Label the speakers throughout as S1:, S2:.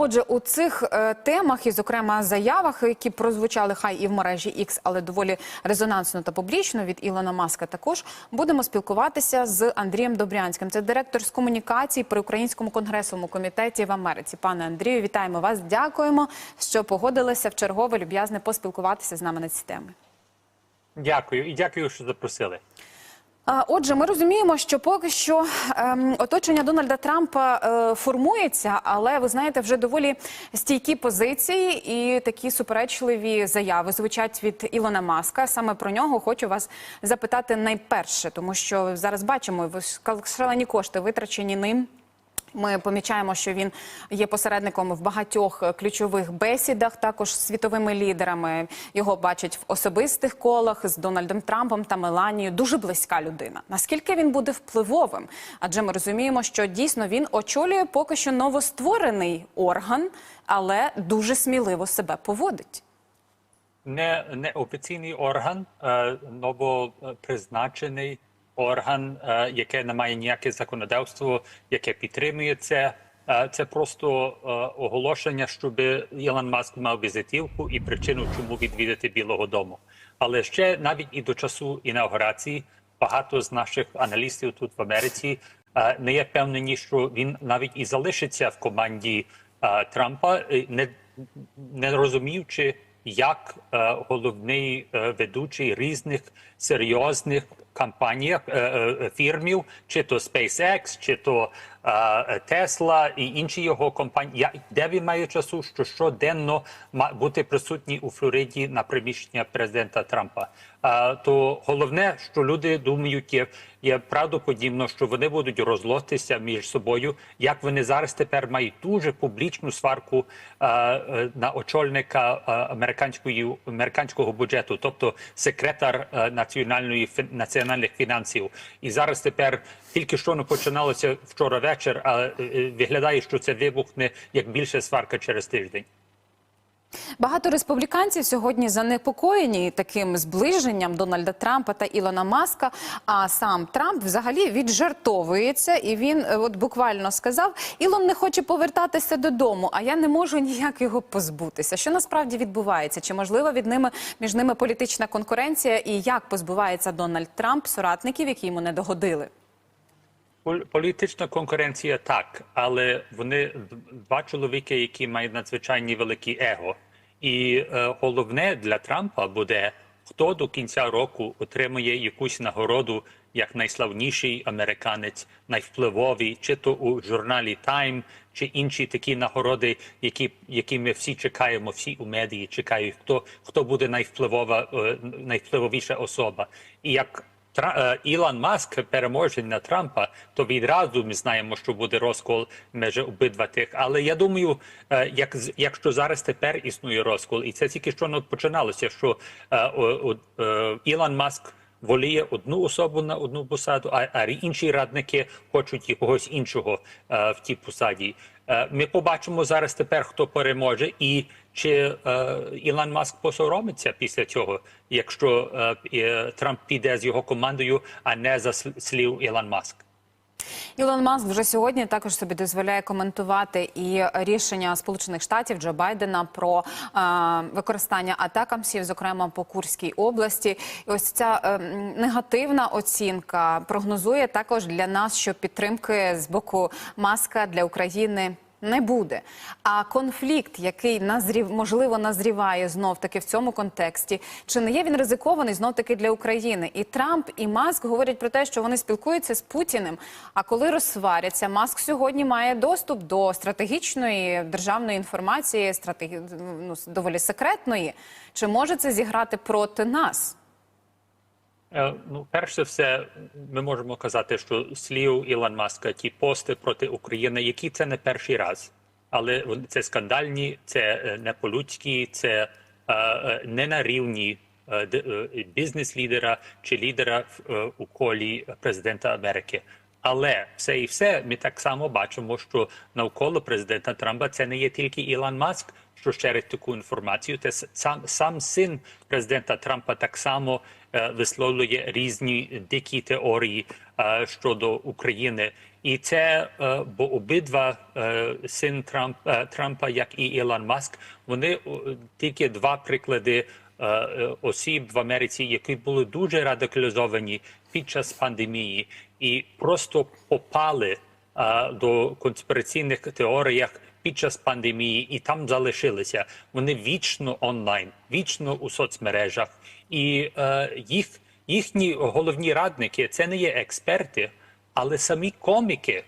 S1: Отже, у цих е, темах і, зокрема, заявах, які прозвучали хай і в мережі X, але доволі резонансно та публічно від Ілона Маска, також будемо спілкуватися з Андрієм Добрянським. Це директор з комунікацій при Українському конгресовому комітеті в Америці. Пане Андрію, вітаємо вас. Дякуємо, що погодилися в чергове люб'язне поспілкуватися з нами на ці теми.
S2: Дякую і дякую, що запросили.
S1: Отже, ми розуміємо, що поки що ем, оточення Дональда Трампа е, формується, але ви знаєте, вже доволі стійкі позиції і такі суперечливі заяви звучать від Ілона Маска. Саме про нього хочу вас запитати найперше, тому що зараз бачимо шалені кошти витрачені ним. Ми помічаємо, що він є посередником в багатьох ключових бесідах, також світовими лідерами. Його бачать в особистих колах з Дональдом Трампом та Меланією. Дуже близька людина. Наскільки він буде впливовим? Адже ми розуміємо, що дійсно він очолює поки що новостворений орган, але дуже сміливо себе поводить.
S2: Не, не офіційний орган, е, новопризначений орган, яке не має ніяке законодавство, яке підтримує це. Це просто оголошення, щоб Ілон Маск мав візитівку і причину, чому відвідати Білого Дому. Але ще навіть і до часу інаугурації багато з наших аналістів тут в Америці не є впевнені, що він навіть і залишиться в команді Трампа, не, не розуміючи, як головний ведучий різних серйозних компаніях е, е, фірмів, чи то SpaceX, чи то е, Tesla і інші його компанії, де він має часу, що щоденно бути присутній у Флориді на приміщення президента Трампа. То головне, що люди думають, є, є правдоподібно, що вони будуть розлотися між собою, як вони зараз тепер мають дуже публічну сварку е, на очольника американської американського бюджету, тобто секретар е, національної національних фінансів. І зараз тепер тільки що не починалося вчора вечір, а е, е, виглядає, що це вибухне як більше сварка через тиждень.
S1: Багато республіканців сьогодні занепокоєні таким зближенням Дональда Трампа та Ілона Маска. А сам Трамп взагалі віджартовується, і він е, от буквально сказав: Ілон не хоче повертатися додому, а я не можу ніяк його позбутися. Що насправді відбувається? Чи можлива від ними між ними політична конкуренція? І як позбувається Дональд Трамп соратників, які йому не догодили?
S2: Пол- Політична конкуренція так, але вони два чоловіки, які мають надзвичайні великі его. І е, головне для Трампа буде хто до кінця року отримує якусь нагороду як найславніший американець, найвпливовий, чи то у журналі Time, чи інші такі нагороди, які, які ми всі чекаємо, всі у медії чекають, хто, хто буде найвпливова, е, найвпливовіша особа. І як Ілон Маск переможе на Трампа, то відразу ми знаємо, що буде розкол між обидва тих. Але я думаю, е, як якщо зараз тепер існує розкол, і це тільки що починалося, що е, е, Ілон Маск воліє одну особу на одну посаду, а, а інші радники хочуть і когось іншого е, в тій посаді. Е, Ми побачимо зараз тепер, хто переможе, і чи е, Ілон Маск посоромиться після цього, якщо е, е, Трамп піде з його командою, а не за слів Ілон Маск.
S1: Ілон Маск вже сьогодні також собі дозволяє коментувати і рішення Сполучених Штатів Джо Байдена про е, використання атакамсів, зокрема по Курській області. І ось ця е, негативна оцінка прогнозує також для нас, що підтримки з боку Маска для України. Не буде. А конфлікт, який назрів, можливо назріває знов таки в цьому контексті, чи не є він ризикований знов таки для України? І Трамп і Маск говорять про те, що вони спілкуються з Путіним. А коли розсваряться, Маск сьогодні має доступ до стратегічної державної інформації, стратегі... ну, доволі секретної. Чи може це зіграти проти нас?
S2: Е, Ну, перш за все, ми можемо казати, що слів Ілон Маска, ті пости проти України, які це не перший раз, але це скандальні, це е, не по-людськи, це е, не на рівні бізнес-лідера чи лідера у колі президента Америки. Але все і все ми так само бачимо, що навколо президента Трампа це не є тільки Ілон Маск, що шерить таку інформацію. Це сам сам син президента Трампа так само висловлює різні дикі теорії е, щодо України. І це е, бо обидва е, син Трамп, е, Трампа, як і Ілон Маск, вони тільки два приклади е, е, осіб в Америці, які були дуже радикалізовані під час пандемії, і просто попали е, до конспіраційних теоріях під час пандемії, і там залишилися. Вони вічно онлайн, вічно у соцмережах, і е, їх їхні головні радники це не є експерти, але самі коміки.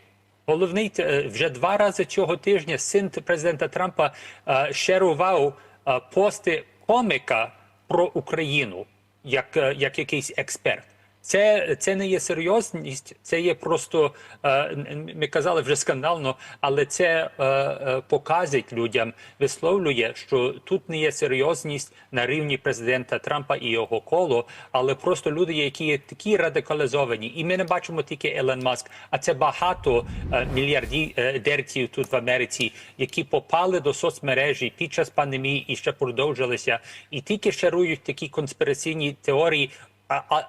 S2: Головний е, вже два рази цього тижня син президента Трампа е, шерував е, пости коміка про Україну як, е, як якийсь експерт. Це, це не є серйозність, це є просто е, ми казали вже скандально, але це е, е, показить людям, висловлює, що тут не є серйозність на рівні президента Трампа і його коло, але просто люди, які є такі радикалізовані, і ми не бачимо тільки Елон Маск, а це багато мільярдерців тут в Америці, які попали до соцмережі під час пандемії і ще продовжилися, і тільки шарують такі конспіраційні теорії.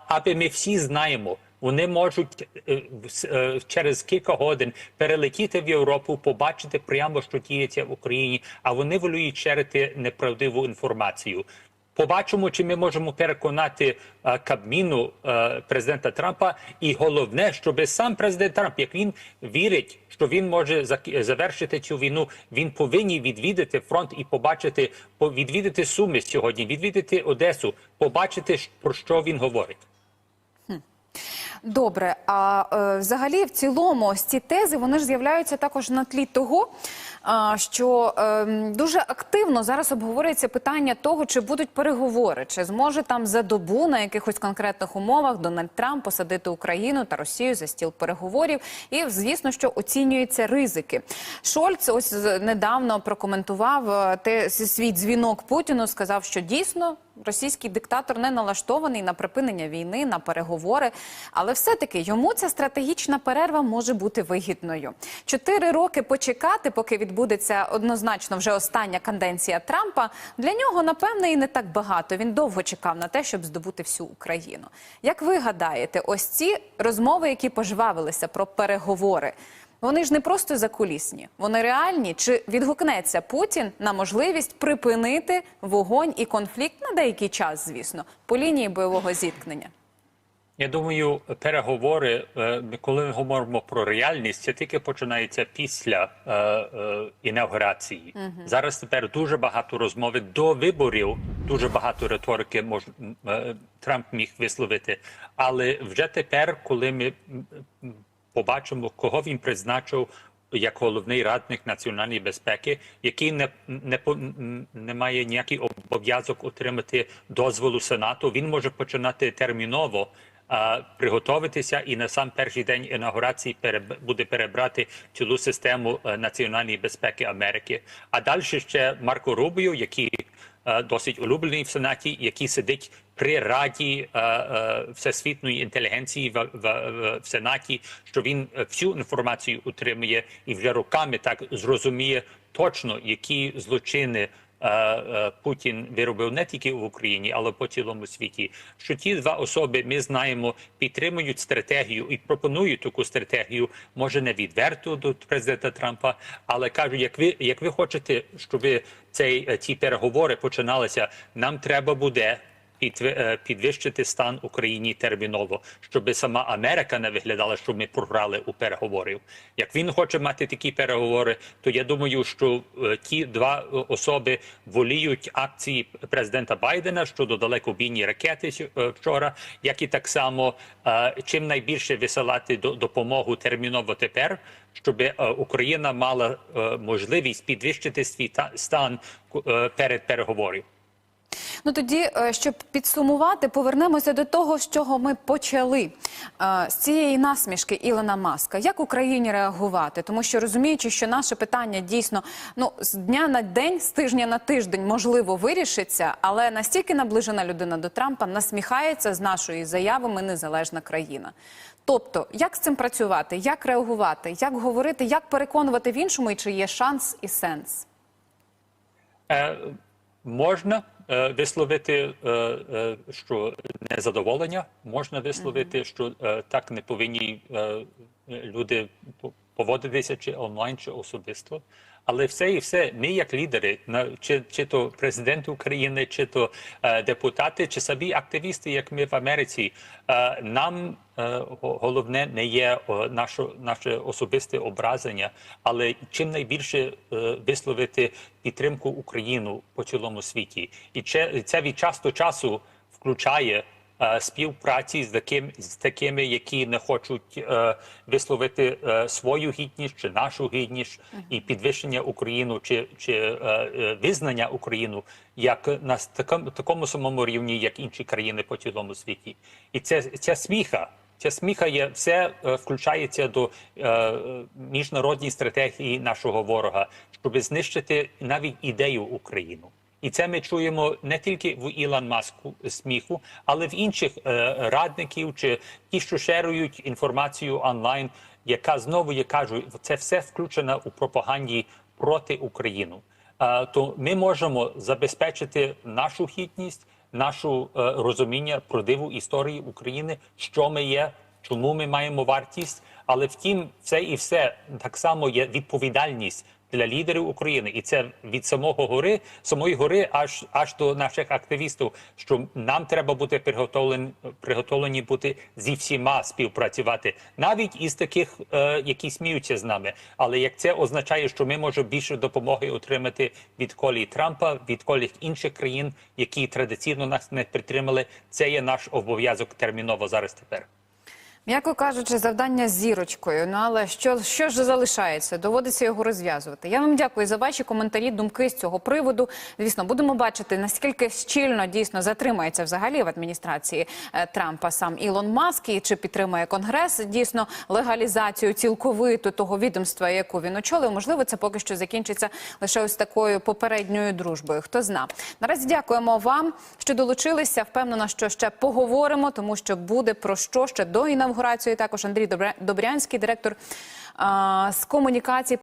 S2: Аби ми всі знаємо, вони можуть е, е, через кілька годин перелетіти в Європу, побачити прямо, що діється в Україні, а вони волюють черити неправдиву інформацію. Побачимо, чи ми можемо переконати е, Кабміну е, президента Трампа, і головне, щоб сам президент Трамп, як він вірить, що він може завершити цю війну, він повинен відвідати фронт і побачити, відвідати Суми сьогодні, відвідати Одесу, побачити про що він говорить.
S1: Добре, а е, взагалі в цілому ось ці тези вони ж з'являються також на тлі того, а, що е, дуже активно зараз обговорюється питання того, чи будуть переговори, чи зможе там за добу на якихось конкретних умовах Дональд Трамп посадити Україну та Росію за стіл переговорів. І звісно, що оцінюються ризики. Шольц ось недавно прокоментував е, те свій дзвінок Путіну, сказав, що дійсно російський диктатор не налаштований на припинення війни, на переговори. Але все-таки йому ця стратегічна перерва може бути вигідною. Чотири роки почекати, поки відбудеться однозначно вже остання каденція Трампа. Для нього напевне і не так багато. Він довго чекав на те, щоб здобути всю Україну. Як ви гадаєте, ось ці розмови, які пожвавилися про переговори. Вони ж не просто закулісні, вони реальні. Чи відгукнеться Путін на можливість припинити вогонь і конфлікт на деякий час, звісно, по лінії бойового зіткнення?
S2: Я думаю, переговори, е, коли ми говоримо про реальність, це тільки починається після е, е, інаугурації. Зараз тепер дуже багато розмови до виборів, дуже багато риторики мож, е, Трамп міг висловити. Але вже тепер, коли ми побачимо, кого він призначив як головний радник національної безпеки, який не, не, не має ніякий обов'язок отримати дозволу Сенату, він може починати терміново приготуватися і на сам перший день інаугурації буде перебрати цілу систему е, національної безпеки Америки. А далі ще Марко Рубіо, який досить улюблений в Сенаті, який сидить при раді е, е, всесвітньої інтелігенції в, в, в, в Сенаті, що він е, всю інформацію утримує і вже роками так зрозуміє точно, які злочини. Е, е, Путін виробив не тільки в Україні, але по цілому світі. Що ті два особи ми знаємо, підтримують стратегію і пропонують таку стратегію, може не відверто до президента Трампа, але кажуть, як ви як ви хочете, щоб цей е, ці переговори починалися, нам треба буде е, підвищити стан Україні терміново, щоб сама Америка не виглядала, що ми програли у переговорів. Як він хоче мати такі переговори, то я думаю, що е, ті два е, особи воліють акції президента Байдена щодо далекобійні ракети е, вчора, як і так само е, чим найбільше висилати до- допомогу терміново тепер, щоб е, Україна мала е, можливість підвищити свій та- стан е, перед переговорів.
S1: Ну тоді, е, щоб підсумувати, повернемося до того, з чого ми почали Е, з цієї насмішки Ілона Маска. Як Україні реагувати? Тому що розуміючи, що наше питання дійсно ну з дня на день, з тижня на тиждень можливо вирішиться, але настільки наближена людина до Трампа насміхається з нашої заяви Ми незалежна країна. Тобто, як з цим працювати, як реагувати, як говорити, як переконувати в іншому, і чи є шанс і сенс?
S2: Е, можна е, висловити, е, е, що незадоволення, можна висловити, що е, так не повинні е, люди поводитися чи онлайн, чи особисто. Але все і все, ми як лідери, чи, чи то президент України, чи то е, депутати, чи самі активісти, як ми в Америці, е, нам е, головне не є о, наше, наше особисте образення, але чим найбільше е, висловити підтримку Україну по цілому світі, і це, від часу до часу включає співпраці з таким з такими, які не хочуть е, висловити е, свою гідність чи нашу гідність, і підвищення Україну чи, чи е, е, визнання Україну як на такому, такому самому рівні, як інші країни по цілому світі, і це ця сміха. Ця сміха є все е, включається до е, е, міжнародній стратегії нашого ворога, щоб знищити навіть ідею Україну. І це ми чуємо не тільки в Ілон Маску сміху, але в інших е, радників чи ті, що шерують інформацію онлайн, яка знову я кажу, це все включено у пропаганді проти України. Е, то ми можемо забезпечити нашу гідність, нашу е, розуміння правдиву історії України, що ми є, чому ми маємо вартість. Але втім, це і все так само є відповідальність для лідерів України, і це від самого гори, самої гори, аж аж до наших активістів. Що нам треба бути приготовлені, приготовлені бути зі всіма співпрацювати, навіть із таких, е, які сміються з нами. Але як це означає, що ми можемо більше допомоги отримати від колії Трампа, від колії інших країн, які традиційно нас не підтримали, це є наш обов'язок терміново зараз тепер.
S1: М'яко кажучи, завдання з зірочкою. Ну але що, що ж залишається? Доводиться його розв'язувати. Я вам дякую за ваші коментарі, думки з цього приводу. Звісно, будемо бачити, наскільки щільно дійсно затримається взагалі в адміністрації е, Трампа сам Ілон Маск і чи підтримує Конгрес дійсно легалізацію цілковиту того відомства, яку він очолив. Можливо, це поки що закінчиться лише ось такою попередньою дружбою. Хто зна. Наразі дякуємо вам, що долучилися. Впевнена, що ще поговоримо, тому що буде про що ще до інавгурації. Також Андрій Добря- Добрянський, директор з комунікації.